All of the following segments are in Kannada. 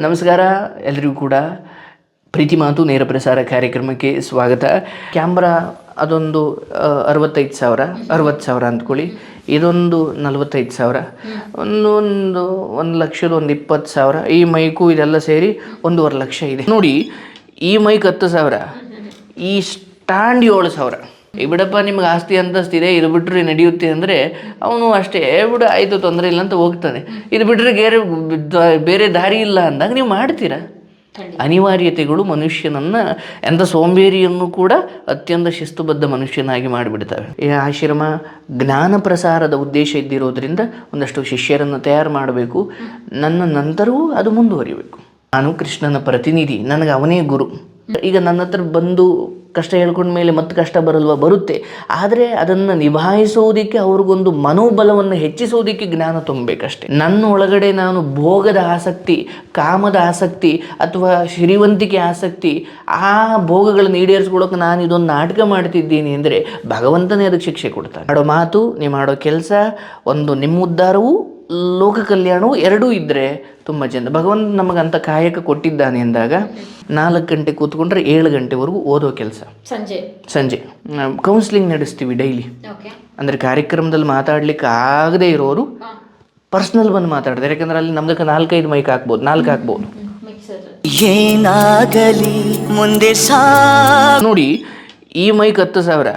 ನಮಸ್ಕಾರ, ಎಲ್ರಿಗೂ ಕೂಡ ಪ್ರೀತಿ ಮಾತು ನೇರ ಪ್ರಸಾರ ಕಾರ್ಯಕ್ರಮಕ್ಕೆ ಸ್ವಾಗತ. ಕ್ಯಾಮ್ರಾ ಅದೊಂದು ಅರವತ್ತೈದು ಸಾವಿರ, ಅರವತ್ತು ಸಾವಿರ ಅಂದ್ಕೊಳ್ಳಿ. ಇದೊಂದು ನಲವತ್ತೈದು ಸಾವಿರ. ಒಂದೊಂದು ಒಂದು ಒಂದು ಲಕ್ಷದ ಒಂದು ಇಪ್ಪತ್ತು ಸಾವಿರ. ಈ ಮೈಕು ಇದೆಲ್ಲ ಸೇರಿ ಒಂದೂವರೆ ಲಕ್ಷ ಇದೆ. ನೋಡಿ, ಈ ಮೈಕ್ ಹತ್ತು ಸಾವಿರ, ಈ ಸ್ಟ್ಯಾಂಡ್ ಏಳು ಸಾವಿರ. ಈ ಬಿಡಪ್ಪ ನಿಮ್ಗೆ ಆಸ್ತಿ ಅಂತಸ್ತಿದೆ ಇದು ಬಿಟ್ಟರೆ ನಡೆಯುತ್ತೆ ಅಂದರೆ ಅವನು ಅಷ್ಟೇ. "ಏ ಬಿಡು ಆಯಿತು ತೊಂದರೆ ಇಲ್ಲ ಅಂತ ಹೋಗ್ತಾನೆ. ಇದು ಬಿಟ್ಟರೆ ಬೇರೆ ಬೇರೆ ದಾರಿ ಇಲ್ಲ ಅಂದಾಗ ನೀವು ಮಾಡ್ತೀರಾ? ಅನಿವಾರ್ಯತೆಗಳು ಮನುಷ್ಯನನ್ನ ಎಂಥ ಸೋಂಬೇರಿಯನ್ನು ಕೂಡ ಅತ್ಯಂತ ಶಿಸ್ತುಬದ್ಧ ಮನುಷ್ಯನಾಗಿ ಮಾಡಿಬಿಡ್ತವೆ. ಈ ಆಶ್ರಮ ಜ್ಞಾನ ಪ್ರಸಾರದ ಉದ್ದೇಶ ಇದ್ದಿರೋದ್ರಿಂದ ಒಂದಷ್ಟು ಶಿಷ್ಯರನ್ನು ತಯಾರು ಮಾಡಬೇಕು. ನನ್ನ ನಂತರವೂ ಅದು ಮುಂದುವರಿಬೇಕು. ನಾನು ಕೃಷ್ಣನ ಪ್ರತಿನಿಧಿ ನನಗೆ ಅವನೇ ಗುರು. ಈಗ ನನ್ನ ಹತ್ರ ಬಂದು ಕಷ್ಟ ಹೇಳ್ಕೊಂಡ ಮೇಲೆ ಮತ್ತೆ ಕಷ್ಟ ಬರಲ್ವಾ? ಬರುತ್ತೆ. ಆದರೆ ಅದನ್ನು ನಿಭಾಯಿಸೋದಕ್ಕೆ ಅವ್ರಿಗೊಂದು ಮನೋಬಲವನ್ನು ಹೆಚ್ಚಿಸೋದಕ್ಕೆ ಜ್ಞಾನ ತುಂಬಬೇಕಷ್ಟೆ. ನನ್ನ ಒಳಗಡೆ ನಾನು ಭೋಗದ ಆಸಕ್ತಿ, ಕಾಮದ ಆಸಕ್ತಿ ಅಥವಾ ಶ್ರೀವಂತಿಕೆ ಆಸಕ್ತಿ, ಆ ಭೋಗಗಳನ್ನು ಈಡೇರಿಸ್ಕೊಳ್ಳೋಕೆ ನಾನು ಇದೊಂದು ನಾಟಕ ಮಾಡ್ತಿದ್ದೀನಿ ಅಂದರೆ ಭಗವಂತನೇ ಅದಕ್ಕೆ ಶಿಕ್ಷೆ ಕೊಡ್ತಾನೆ. ಮಾಡೋ ಮಾತು ನೀವು ಮಾಡೋ ಕೆಲಸ, ಒಂದು ನಿಮ್ಮ ಉದ್ಧಾರವೂ ಲೋಕ ಕಲ್ಯಾಣವು ಎರಡೂ ಇದ್ದರೆ ತುಂಬ ಚೆಂದ. ಭಗವಂತ ನಮಗಂತ ಕಾಯಕ ಕೊಟ್ಟಿದ್ದಾನೆ ಅಂದಾಗ ನಾಲ್ಕು ಗಂಟೆ ಕೂತ್ಕೊಂಡ್ರೆ ಏಳು ಗಂಟೆವರೆಗೂ ಓದೋ ಕೆಲಸ. ಸಂಜೆ. ಸಂಜೆ. ಕೌನ್ಸಿಲಿಂಗ್ ನಡೆಸ್ತೀವಿ ಡೈಲಿ ಓಕೆ. ಅಂದರೆ ಕಾರ್ಯಕ್ರಮದಲ್ಲಿ ಮಾತಾಡ್ಲಿಕ್ಕೆ ಆಗದೇ ಇರೋರು ಪರ್ಸ್ನಲ್ ಬಂದು ಮಾತಾಡ್ತಾರೆ. ಯಾಕಂದ್ರೆ ಅಲ್ಲಿ ನಮ್ದಕ್ಕೆ ನಾಲ್ಕೈದು ಮೈಕ್ ಹಾಕ್ಬೋದು ನಾಲ್ಕು ಹಾಕ್ಬೋದು. ಮಿಕ್ಸರ್ ಏನಾಗಲಿ ಮುಂದೆ ಸಾ ನೋಡಿ ಈ ಮೈಕ್ ಹತ್ತು ಸಾವಿರ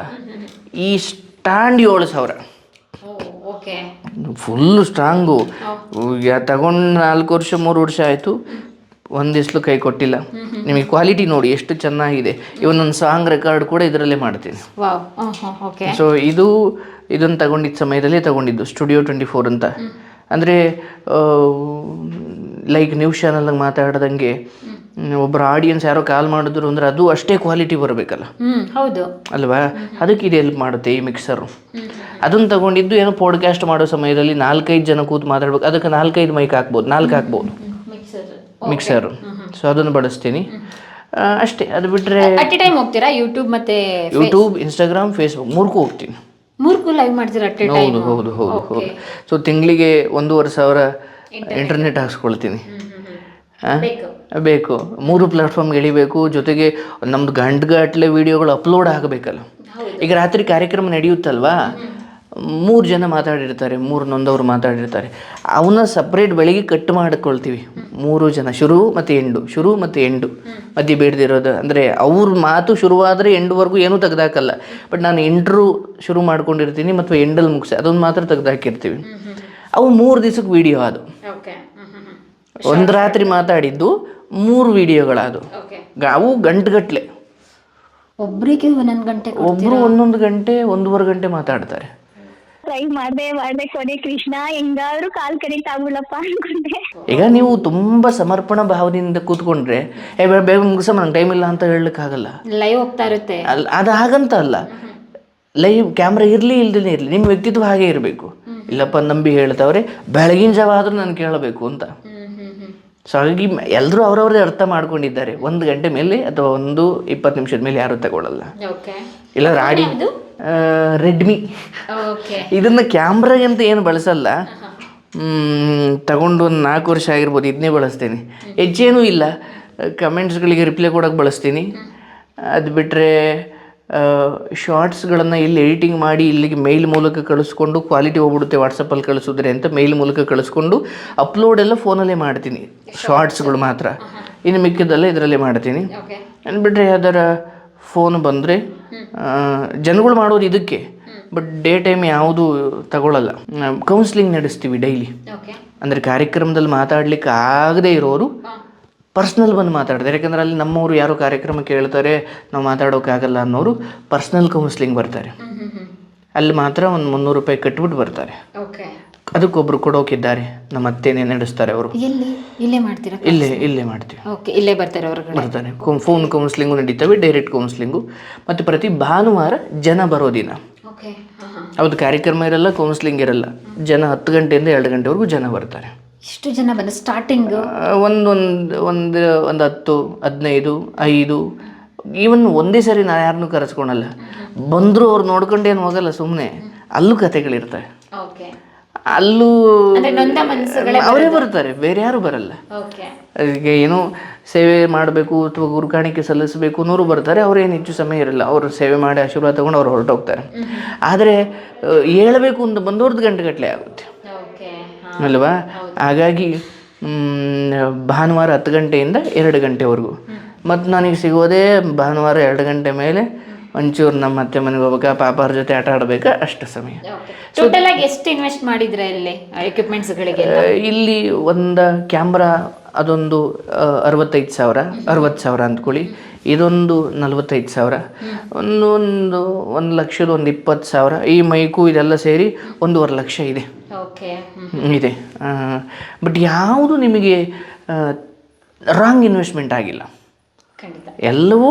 ಈ ಸ್ಟ್ಯಾಂಡ್ ಏಳು ಸಾವಿರ. ಫುಲ್ಲು ಸ್ಟ್ರಾಂಗು ಯಾ ತಗೊಂಡು ನಾಲ್ಕು ವರ್ಷ ಮೂರು ವರ್ಷ ಆಯಿತು. ಒಂದಿಸ್ಲು ಕೈ ಕೊಟ್ಟಿಲ್ಲ. ನಿಮಗೆ ಕ್ವಾಲಿಟಿ ನೋಡಿ ಎಷ್ಟು ಚೆನ್ನಾಗಿದೆ. ಇವನ್ ಒಂದು ಸಾಂಗ್ ರೆಕಾರ್ಡ್ ಕೂಡ ಇದರಲ್ಲೇ ಮಾಡ್ತೀನಿ. ಸೊ ಇದು ಇದನ್ನು ತಗೊಂಡಿದ್ದ ಸಮಯದಲ್ಲಿ ತಗೊಂಡಿದ್ದು ಸ್ಟುಡಿಯೋ ಟ್ವೆಂಟಿ ಫೋರ್ ಅಂತ ಅಂದರೆ ಲೈಕ್ ನ್ಯೂಸ್ ಚಾನಲ್ನಾಗ ಮಾತಾಡ್ದಂಗೆ ಒಬ್ಬರು ಆಡಿಯನ್ಸ್ ಯಾರೋ ಕಾಲ್ ಮಾಡಿದ್ರು ಅಂದ್ರೆ ಅದು ಅಷ್ಟೇ ಕ್ವಾಲಿಟಿ ಬರಬೇಕಲ್ಲ. ಹೌದು. ಅಲ್ವಾ? ಅದಕ್ಕೆ ಇದು ಹೆಲ್ಪ್ ಮಾಡುತ್ತೆ ಈ ಮಿಕ್ಸರು ಅದನ್ನು ತಗೊಂಡಿದ್ದು ಏನೋ ಪಾಡ್ಕಾಸ್ಟ್ ಮಾಡೋ ಸಮಯದಲ್ಲಿ ನಾಲ್ಕೈದು ಜನ ಕೂತು ಮಾತಾಡ್ಬೇಕು. ಅದಕ್ಕೆ ನಾಲ್ಕೈದು ಮೈಕ್ ಹಾಕ್ಬೋದು ನಾಲ್ಕು ಹಾಕ್ಬೋದು. ಮಿಕ್ಸರ್ ಸೊ ಅದನ್ನು ಬಳಸ್ತೀನಿ. ಅಷ್ಟೇ ಅದು ಬಿಟ್ಟರೆ ಅಟ್ ಟೈಮ್ ಹೋಗ್ತೀರಾ? ಯೂಟ್ಯೂಬ್ ಮತ್ತೆ ಯೂಟ್ಯೂಬ್ ಇನ್ಸ್ಟಾಗ್ರಾಮ್ ಫೇಸ್ಬುಕ್ ಮೂರ್ಕು ಹೋಗ್ತೀನಿ. ಮೂರ್ಕು ಲೈವ್ ಮಾಡ್ತೀರಾ ಅಟ್ ಟೈಮ್ ಹೌದು ಹೌದು ಹೌದು ಹೌದು. ಸೊ ತಿಂಗಳಿಗೆ ಒಂದೂವರೆ ಸಾವಿರ ಇಂಟರ್ನೆಟ್ ಹಾಕ್ಸ್ಕೊಳ್ತೀನಿ. ಹಾಂ ಬೇಕು ಬೇಕು. ಮೂರು ಪ್ಲಾಟ್ಫಾರ್ಮ್ಗೆ ಎಳಿಬೇಕು. ಜೊತೆಗೆ ನಮ್ದು ಗಂಟುಗಟ್ಟಲೆ ವಿಡಿಯೋಗಳು ಅಪ್ಲೋಡ್ ಆಗಬೇಕಲ್ಲ. ಈಗ ರಾತ್ರಿ ಕಾರ್ಯಕ್ರಮ ನಡೆಯುತ್ತಲ್ವಾ? ಮೂರು ಜನ ಮಾತಾಡಿರ್ತಾರೆ ಮೂರು ನೊಂದವರು ಮಾತಾಡಿರ್ತಾರೆ. ಅವನ್ನ ಸಪ್ರೇಟ್ ಬೆಳಿಗ್ಗೆ ಕಟ್ ಮಾಡ್ಕೊಳ್ತೀವಿ. ಮೂರು ಜನ ಶುರು ಮತ್ತು ಎಂಡು ಶುರು ಮತ್ತು ಎಂಡು. ಮಧ್ಯೆ ಬೇಡದಿರೋದು ಅಂದರೆ ಅವ್ರ ಮಾತು ಶುರುವಾದರೆ ಎಂಡುವರೆಗೂ ಏನೂ ತೆಗ್ದಾಕಲ್ಲ. ಬಟ್ ನಾನು ಎಂಟ್ರು ಶುರು ಮಾಡ್ಕೊಂಡಿರ್ತೀನಿ ಮತ್ತು ಎಂಡಲ್ಲಿ ಮುಗಿಸಿ ಅದೊಂದು ಮಾತ್ರ ತೆಗೆದಾಕಿರ್ತೀವಿ. ಅವು ಮೂರು ದಿವ್ಸಕ್ಕೆ ವಿಡಿಯೋ ಅದು. ಓಕೆ ಒಂದು ರಾತ್ರಿ ಮಾತಾಡಿದ್ದು ಮೂರು ವಿಡಿಯೋಗಳದು ಓಕೆ ಅವು ಗಂಟುಗಟ್ಲೆ. ಒಬ್ರಿಗೆ ಒಂದೊಂದು ಗಂಟೆ ಒಬ್ರು ಒಂದೊಂದು ಗಂಟೆ ಒಂದೂವರೆ ಗಂಟೆ ಮಾತಾಡ್ತಾರೆ. ಟ್ರೈ ಮಾಡ್ದೆ ಮಾಡ್ದೆ ಕೊನೆ ಕೃಷ್ಣ ಹೆಂಗಾದ್ರೂ ಕಾಲ್ ಕನೆಕ್ಟ್ ಆಗ್ಬಿಡಪ್ಪ ಅನ್ಕೊಂಡೆ. ಈಗ ನೀವು ತುಂಬಾ ಸಮರ್ಪಣ ಭಾವದಿಂದ ಕೂತ್ಕೊಂಡ್ರೆ ಏ ಬೇಗ ಬೇಗ ಮುಗಿಸಮ್ಮ ನಂಗೆ ಟೈಮ್ ಇಲ್ಲ ಅಂತ ಹೇಳಲಿಕ್ಕಾಗಲ್ಲ. ಲೈವ್ ಹೋಗ್ತಾ ಇರುತ್ತೆ. ಅಲ್ಲ ಅದು ಹಾಗಂತ ಅಲ್ಲ. ಲೈವ್ ಕ್ಯಾಮ್ರಾ ಇರಲಿ ಇಲ್ದೇ ಇರಲಿ ನಿಮ್ಮ ವ್ಯಕ್ತಿತ್ವ ಹಾಗೆ ಇರಬೇಕು. ಇಲ್ಲಪ್ಪ ನಂಬಿ ಹೇಳ್ತಾವ್ರೆ ಬೆಳಗಿನ ಜಾವ ಆದ್ರೂ ನಾನು ಕೇಳಬೇಕು ಅಂತ. ಸೊ ಹಾಗಾಗಿ ಎಲ್ಲರೂ ಅವರವರೇ ಅರ್ಥ ಮಾಡ್ಕೊಂಡಿದ್ದಾರೆ. ಒಂದು ಗಂಟೆ ಮೇಲೆ ಅಥವಾ ಒಂದು ಇಪ್ಪತ್ತು ನಿಮಿಷದ ಮೇಲೆ ಯಾರೂ ತಗೊಳ್ಳಲ್ಲ ಓಕೆ. ಇಲ್ಲ ರಾಡಿ ರೆಡ್ಮಿ ಇದನ್ನ ಕ್ಯಾಮ್ರಾಗಂತ ಅಂತ ಏನು ಬಳಸಲ್ಲ. ತಗೊಂಡು ಒಂದು ನಾಲ್ಕು ವರ್ಷ ಆಗಿರ್ಬೋದು ಇದನ್ನೇ ಬಳಸ್ತೀನಿ. ಹೆಚ್ಚೇನೂ ಇಲ್ಲ. ಕಮೆಂಟ್ಸ್ಗಳಿಗೆ ರಿಪ್ಲೈ ಕೊಡೋಕೆ ಬಳಸ್ತೀನಿ. ಅದು ಬಿಟ್ಟರೆ ಶಾರ್ಟ್ಸ್ಗಳನ್ನು ಇಲ್ಲಿ ಎಡಿಟಿಂಗ್ ಮಾಡಿ ಇಲ್ಲಿಗೆ ಮೇಲ್ ಮೂಲಕ ಕಳಿಸ್ಕೊಂಡು ಕ್ವಾಲಿಟಿ ಹೋಗ್ಬಿಡುತ್ತೆ ವಾಟ್ಸಪ್ಪಲ್ಲಿ ಕಳಿಸಿದ್ರೆ ಅಂತ ಮೇಲ್ ಮೂಲಕ ಕಳಿಸ್ಕೊಂಡು ಅಪ್ಲೋಡ್ ಎಲ್ಲ ಫೋನಲ್ಲೇ ಮಾಡ್ತೀನಿ. ಶಾರ್ಟ್ಸ್ಗಳು ಮಾತ್ರ. ಇನ್ನು ಮಿಕ್ಕಿದ್ದೆಲ್ಲ ಇದರಲ್ಲೇ ಮಾಡ್ತೀನಿ. ಅಂದ್ಬಿಟ್ರೆ ಯಾವ್ದಾರ ಫೋನ್ ಬಂದರೆ ಜನಗಳು ಮಾಡೋದು ಇದಕ್ಕೆ. ಬಟ್ ಡೇ ಟೈಮ್ ಯಾವುದು ತಗೊಳ್ಳಲ್ಲ ಕೌನ್ಸಿಲಿಂಗ್ ನಡೆಸ್ತೀವಿ ಡೈಲಿ ಅಂದರೆ ಕಾರ್ಯಕ್ರಮದಲ್ಲಿ ಮಾತಾಡ್ಲಿಕ್ಕೆ ಆಗದೇ ಇರೋರು ಪರ್ಸ್ನಲ್ ಬಂದು ಮಾತಾಡ್ತಾರೆ ಯಾಕಂದ್ರೆ ಅಲ್ಲಿ ನಮ್ಮವರು ಯಾರು ಕಾರ್ಯಕ್ರಮ ಕೇಳ್ತಾರೆ ನಾವು ಮಾತಾಡೋಕ್ಕಾಗಲ್ಲ ಅನ್ನೋರು ಪರ್ಸ್ನಲ್ ಕೌನ್ಸಿಲಿಂಗ್ ಬರ್ತಾರೆ. ಅಲ್ಲಿ ಮಾತ್ರ ಒಂದು ಮುನ್ನೂರು ರೂಪಾಯಿ ಕಟ್ಬಿಟ್ಟು ಬರ್ತಾರೆ. ಅದಕ್ಕೊಬ್ರು ಕೊಡೋಕಿದ್ದಾರೆ. ನಮ್ಮ ಅತ್ತೆನೇ ನಡೆಸ್ತಾರೆ ಅವರು. ಇಲ್ಲೇ ಮಾಡ್ತೀರಾ ಇಲ್ಲೇ ಇಲ್ಲೇ ಮಾಡ್ತೀವಿ. ಓಕೆ ಇಲ್ಲೇ ಬರ್ತಾರೆ ಬರ್ತಾರೆ. ಫೋನ್ ಕೌನ್ಸಿಲಿಂಗು ನಡೀತವೆ ಡೈರೆಕ್ಟ್ ಕೌನ್ಸಿಲಿಂಗು ಮತ್ತು ಪ್ರತಿ ಭಾನುವಾರ ಜನ ಬರೋ ದಿನ. ಅವ್ರದ್ದು ಕಾರ್ಯಕ್ರಮ ಇರಲ್ಲ ಕೌನ್ಸಿಲಿಂಗ್ ಇರಲ್ಲ. ಜನ ಹತ್ತು ಗಂಟೆಯಿಂದ ಎರಡು ಗಂಟೆವರೆಗೂ ಜನ ಬರ್ತಾರೆ. ಇಷ್ಟು ಜನ ಬಂದ ಸ್ಟಾರ್ಟಿಂಗ್ ಒಂದೊಂದು ಒಂದು ಒಂದು ಹತ್ತು ಹದಿನೈದು ಐದು. ಈವನ್ ಒಂದೇ ಸರಿ ನಾನು ಯಾರನ್ನೂ ಕರೆಸ್ಕೊಳಲ್ಲ. ಬಂದರೂ ಅವ್ರು ನೋಡ್ಕೊಂಡೇನು ಹೋಗಲ್ಲ ಸುಮ್ಮನೆ ಅಲ್ಲೂ ಕತೆಗಳಿರ್ತವೆ. ಅಲ್ಲೂ ಅವರೇ ಬರ್ತಾರೆ ಬೇರೆ ಯಾರು ಬರಲ್ಲ. ಅದಕ್ಕೆ ಏನು ಸೇವೆ ಮಾಡಬೇಕು ಅಥವಾ ಗುರುಕಾಣಿಕೆ ಸಲ್ಲಿಸಬೇಕು ಅನ್ನೋರು ಬರ್ತಾರೆ ಅವ್ರೇನು ಹೆಚ್ಚು ಸಮಯ ಇರಲ್ಲ. ಅವರು ಸೇವೆ ಮಾಡಿ ಆಶೀರ್ವಾದ ತಗೊಂಡು ಅವ್ರು ಹೊರಟೋಗ್ತಾರೆ. ಆದರೆ ಹೇಳಬೇಕು ಅಂತ ಬಂದವ್ರದ್ದು ಗಂಟೆಗಟ್ಟಲೆ ಆಗುತ್ತೆ. ಅಲ್ವಾ? ಹಾಗಾಗಿ ಭಾನುವಾರ ಹತ್ತು ಗಂಟೆಯಿಂದ ಎರಡು ಗಂಟೆವರೆಗೂ. ಮತ್ತು ನನಗೆ ಸಿಗೋದೇ ಭಾನುವಾರ ಎರಡು ಗಂಟೆ ಮೇಲೆ ಒಂಚೂರು ನಮ್ಮ ಅತ್ತೆ ಮನೆಗೆ ಹೋಗ್ಬೇಕಾ ಅವ್ರ ಜೊತೆ ಆಟ ಆಡ್ಬೇಕಾ ಅಷ್ಟು ಸಮಯ. ಟೋಟಲ್ ಆಗಿ ಎಷ್ಟು ಇನ್ವೆಸ್ಟ್ ಮಾಡಿದ್ರೆ ಇಲ್ಲಿ ಎಕ್ವಿಪ್ಮೆಂಟ್ಸ್ಗಳಿಗೆ ಇಲ್ಲಿ ಒಂದು ಕ್ಯಾಮ್ರಾ ಅದೊಂದು ಅರವತ್ತೈದು ಸಾವಿರ ಅರವತ್ತು ಸಾವಿರ ಅಂದ್ಕೊಳ್ಳಿ. ಇದೊಂದು ನಲ್ವತ್ತೈದು ಸಾವಿರ ಒಂದೊಂದು ಒಂದು ಲಕ್ಷದ ಒಂದು ಇಪ್ಪತ್ತು ಸಾವಿರ. ಈ ಮೈಕು ಇದೆಲ್ಲ ಸೇರಿ ಒಂದೂವರೆ ಲಕ್ಷ ಇದೆ. ಓಕೆ ಇದೆ. ಬಟ್ ಯಾವುದು ನಿಮಗೆ ರಾಂಗ್ ಇನ್ವೆಸ್ಟ್ಮೆಂಟ್ ಆಗಿಲ್ಲ. ಎಲ್ಲವೂ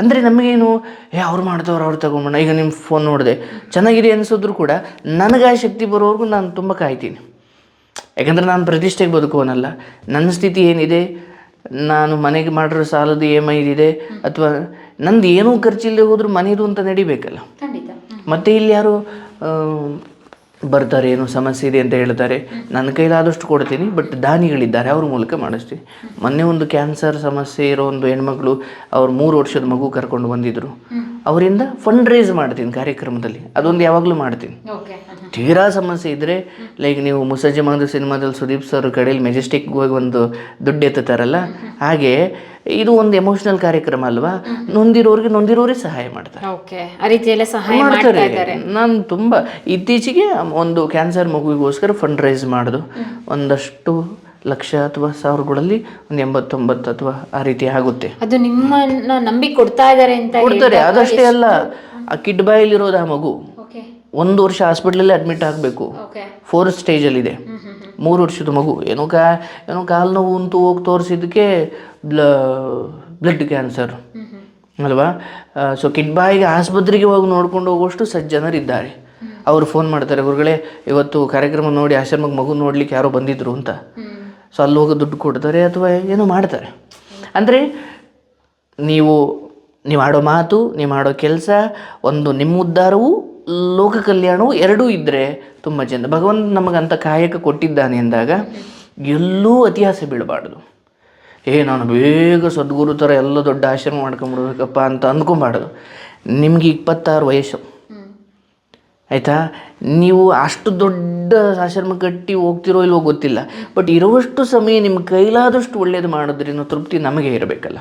ಅಂದರೆ ನಮಗೇನು ಏ ಅವ್ರು ಮಾಡ್ತವ್ರು ಅವ್ರು ತಗೊಂಬೋಣ ಈಗ ನಿಮ್ಮ ಫೋನ್ ನೋಡಿದೆ ಚೆನ್ನಾಗಿದೆ ಅನಿಸಿದ್ರು ಕೂಡ ನನಗೆ ಆ ಶಕ್ತಿ ಬರೋವರೆಗೂ ನಾನು ತುಂಬ ಕಾಯ್ತೀನಿ. ಯಾಕಂದರೆ ನಾನು ಪ್ರತಿಷ್ಠೆಗೆ ಬದುಕುವನಲ್ಲ. ನನ್ನ ಸ್ಥಿತಿ ಏನಿದೆ ನಾನು ಮನೆಗೆ ಮಾಡಿರೋ ಸಾಲದ ಇ ಎಂ ಐ ಇದೆ ಅಥವಾ ನಂದು ಏನೂ ಖರ್ಚಿಲ್ಲದೆ ಹೋದರೂ ಮನೆದು ಅಂತ ನಡಿಬೇಕಲ್ಲ? ಮತ್ತೆ ಇಲ್ಲಿ ಯಾರು ಬರ್ತಾರೆ ಏನೋ ಸಮಸ್ಯೆ ಇದೆ ಅಂತ ಹೇಳ್ತಾರೆ. ನನ್ನ ಕೈಲಾದಷ್ಟು ಕೊಡ್ತೀನಿ ಬಟ್ ದಾನಿಗಳಿದ್ದಾರೆ ಅವ್ರ ಮೂಲಕ ಮಾಡಿಸ್ತೀನಿ ಮೊನ್ನೆ ಒಂದು ಕ್ಯಾನ್ಸರ್ ಸಮಸ್ಯೆ ಇರೋ ಒಂದು ಹೆಣ್ಮಕ್ಳು ಅವ್ರು ಮೂರು ವರ್ಷದ ಮಗು ಕರ್ಕೊಂಡು ಬಂದಿದ್ರು. ಅವರಿಂದ ಫಂಡ್ ರೈಸ್ ಮಾಡ್ತೀನಿ ಕಾರ್ಯಕ್ರಮದಲ್ಲಿ. ಅದೊಂದು ಯಾವಾಗಲೂ ಮಾಡ್ತೀನಿ. ತೀರಾ ಸಮಸ್ಯೆ ಇದ್ದರೆ ಲೈಕ್ ನೀವು ಮುಸಜ್ಜೆ ಮಾಡಿದ ಸಿನಿಮಾದಲ್ಲಿ ಸುದೀಪ್ ಸರ್ ಕಡೆಯಲ್ಲಿ ಮೆಜೆಸ್ಟಿಕ್ ಹೋಗಿ ಒಂದು ದುಡ್ಡು ಎತ್ತುತ್ತಾರಲ್ಲ ಹಾಗೆ ಇದು ಒಂದು ಎಮೋಷನಲ್ ಕಾರ್ಯಕ್ರಮ ಅಲ್ವಾ? ನೊಂದಿರೋರಿಗೆ ನೊಂದಿರೋರಿಗೆ ಸಹಾಯ ಮಾಡ್ತಾರೆ. ಓಕೆ ಆ ರೀತಿ ಸಹಾಯ ಮಾಡ್ತಾ ಮಾಡ್ತಾರೆ. ನಾನು ತುಂಬ ಇತ್ತೀಚೆಗೆ ಒಂದು ಕ್ಯಾನ್ಸರ್ ಮಗುವಿಗೋಸ್ಕರ ಫಂಡ್ ರೈಸ್ ಮಾಡೋದು ಒಂದಷ್ಟು ಲಕ್ಷ ಅಥವಾ ಸಾವಿರಗಳಲ್ಲಿ ಒಂದು ಎಂಬತ್ತೊಂಬತ್ತು ಅಥವಾ ಆ ರೀತಿ ಆಗುತ್ತೆ. ಅದು ನಿಮ್ಮನ್ನ ನಂಬಿ ಕೊಡ್ತಾ ಇದ್ದಾರೆ ಅಂತ ಕೊಡ್ತಾರೆ ಅದಷ್ಟೇ ಅಲ್ಲ ಆ ಕಿಡ್ ಬಾಯಲ್ಲಿರೋದು ಆ ಮಗು. ಒಂದು ವರ್ಷ ಹಾಸ್ಪಿಟ್ಲಲ್ಲಿ ಅಡ್ಮಿಟ್ ಆಗಬೇಕು. ಓಕೆ. ಅಲ್ಲಿ ಸ್ಟೇಜಲ್ಲಿದೆ ಮೂರು ವರ್ಷದ ಮಗು. ಏನೋ ಕಾ ಏನೋ ಕಾಲು ನೋವು ಅಂತೂ ಹೋಗಿ ತೋರಿಸಿದ್ದಕ್ಕೆ ಬ್ಲ ಬ್ಲಡ್ ಕ್ಯಾನ್ಸರ್ ಅಲ್ವಾ? ಸೊ ಕಿಡ್ಬಾಯಿಗೆ ಆಸ್ಪತ್ರೆಗೆ ಹೋಗಿ ನೋಡ್ಕೊಂಡು ಹೋಗುವಷ್ಟು ಸಜ್ಜನರಿದ್ದಾರೆ. ಅವರು ಫೋನ್ ಮಾಡ್ತಾರೆ ಗುರುಗಳೇ ಇವತ್ತು ಕಾರ್ಯಕ್ರಮ ನೋಡಿ ಆಶ್ರಮಕ್ಕೆ ಮಗು ನೋಡ್ಲಿಕ್ಕೆ ಯಾರೋ ಬಂದಿದ್ರು ಅಂತ. ಸೊ ಅಲ್ಲಿ ಹೋಗಿ ದುಡ್ಡು ಕೊಡ್ತಾರೆ ಅಥವಾ ಏನೋ ಮಾಡ್ತಾರೆ. ಅಂದರೆ ನೀವು ನೀವು ಆಡೋ ಮಾತು, ನೀವು ಮಾಡೋ ಕೆಲಸ, ಒಂದು ನಿಮ್ಮ ಉದ್ಧಾರವು, ಲೋಕ ಕಲ್ಯಾಣವು ಎರಡೂ ಇದ್ದರೆ ತುಂಬ ಚೆಂದ. ಭಗವಂತ ನಮಗಂತ ಕಾಯಕ ಕೊಟ್ಟಿದ್ದಾನೆ ಅಂದಾಗ ಎಲ್ಲೂ ಅತಿಹಾಸ ಬೀಳಬಾರ್ದು. ಏ, ನಾನು ಬೇಗ ಸದ್ಗುರು ಥರ ಎಲ್ಲ ದೊಡ್ಡ ಆಶ್ರಮ ಮಾಡ್ಕೊಂಬಿಡ್ಬೇಕಪ್ಪ ಅಂತ ಅಂದ್ಕೊಬಾರ್ದು ನಿಮ್ಗೆ ಇಪ್ಪತ್ತಾರು ವಯಸ್ಸು. ಆಯಿತಾ? ನೀವು ಅಷ್ಟು ದೊಡ್ಡ ಆಶ್ರಮ ಕಟ್ಟಿ ಹೋಗ್ತಿರೋ ಇಲ್ವೋ ಗೊತ್ತಿಲ್ಲ. ಬಟ್ ಇರುವಷ್ಟು ಸಮಯ ನಿಮ್ಮ ಕೈಲಾದಷ್ಟು ಒಳ್ಳೇದು ಮಾಡೋದ್ರಿಂದ ತೃಪ್ತಿ ನಮಗೆ ಇರಬೇಕಲ್ಲ.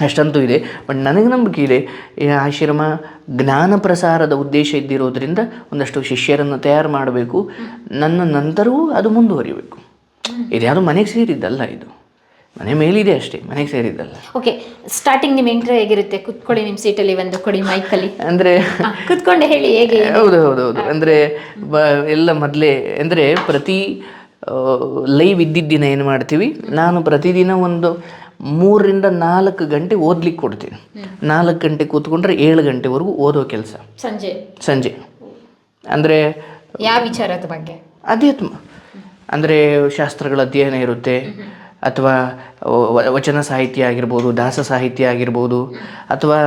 ಅಷ್ಟಂತೂ ಇದೆ. ಬಟ್ ನನಗೆ ನಂಬಿಕೆ ಇದೆ ಈ ಆಶ್ರಮ ಜ್ಞಾನ ಪ್ರಸಾರದ ಉದ್ದೇಶ ಇದ್ದಿರೋದ್ರಿಂದ ಒಂದಷ್ಟು ಶಿಷ್ಯರನ್ನು ತಯಾರು ಮಾಡಬೇಕು. ನನ್ನ ನಂತರವೂ ಅದು ಮುಂದುವರಿಬೇಕು. ಇದ್ಯಾವುದು ಮನೆಗೆ ಸೇರಿದ್ದಲ್ಲ ಇದು. ಮನೆ ಮೇಲಿದೆ ಅಷ್ಟೇ ಮನೆಗೆ ಸೇರಿದ್ದಲ್ಲ. ಓಕೆ ಸ್ಟಾರ್ಟಿಂಗ್ ನಿಮ್ಮ ಎಂಟ್ರಿ ಹೇಗಿರುತ್ತೆ? ಕುತ್ಕೊಳ್ಳಿ ನಿಮ್ಮ ಸೀಟಲ್ಲಿ ಒಂದು ಕೊಡಿ ಮೈಕಲ್ಲಿ ಅಂದರೆ ಕುತ್ಕೊಂಡು ಹೇಳಿ ಹೇಗೆ? ಹೌದು ಹೌದು ಹೌದು. ಅಂದರೆ ಬ ಎಲ್ಲ ಮೊದಲೇ ಅಂದರೆ ಪ್ರತಿ ಲೈವ್ ಇದ್ದಿದ್ದ ದಿನ ಏನು ಮಾಡ್ತೀವಿ? ನಾನು ಪ್ರತಿದಿನ ಒಂದು ಮೂರರಿಂದ ನಾಲ್ಕು ಗಂಟೆ ಓದ್ಲಿಕ್ಕೆ ಕೊಡ್ತೀನಿ. ನಾಲ್ಕು ಗಂಟೆ ಕೂತ್ಕೊಂಡ್ರೆ ಏಳು ಗಂಟೆವರೆಗೂ ಓದೋ ಕೆಲಸ. ಸಂಜೆ. ಸಂಜೆ. ಅಂದರೆ ಯಾವ ವಿಚಾರದ ಬಗ್ಗೆ? ಅಧ್ಯಾತ್ಮ ಅಂದರೆ ಶಾಸ್ತ್ರಗಳ ಅಧ್ಯಯನ ಇರುತ್ತೆ. ಅಥವಾ ವಚನ ಸಾಹಿತ್ಯ ಆಗಿರ್ಬೋದು, ದಾಸ ಸಾಹಿತ್ಯ ಆಗಿರ್ಬೋದು, ಅಥವಾ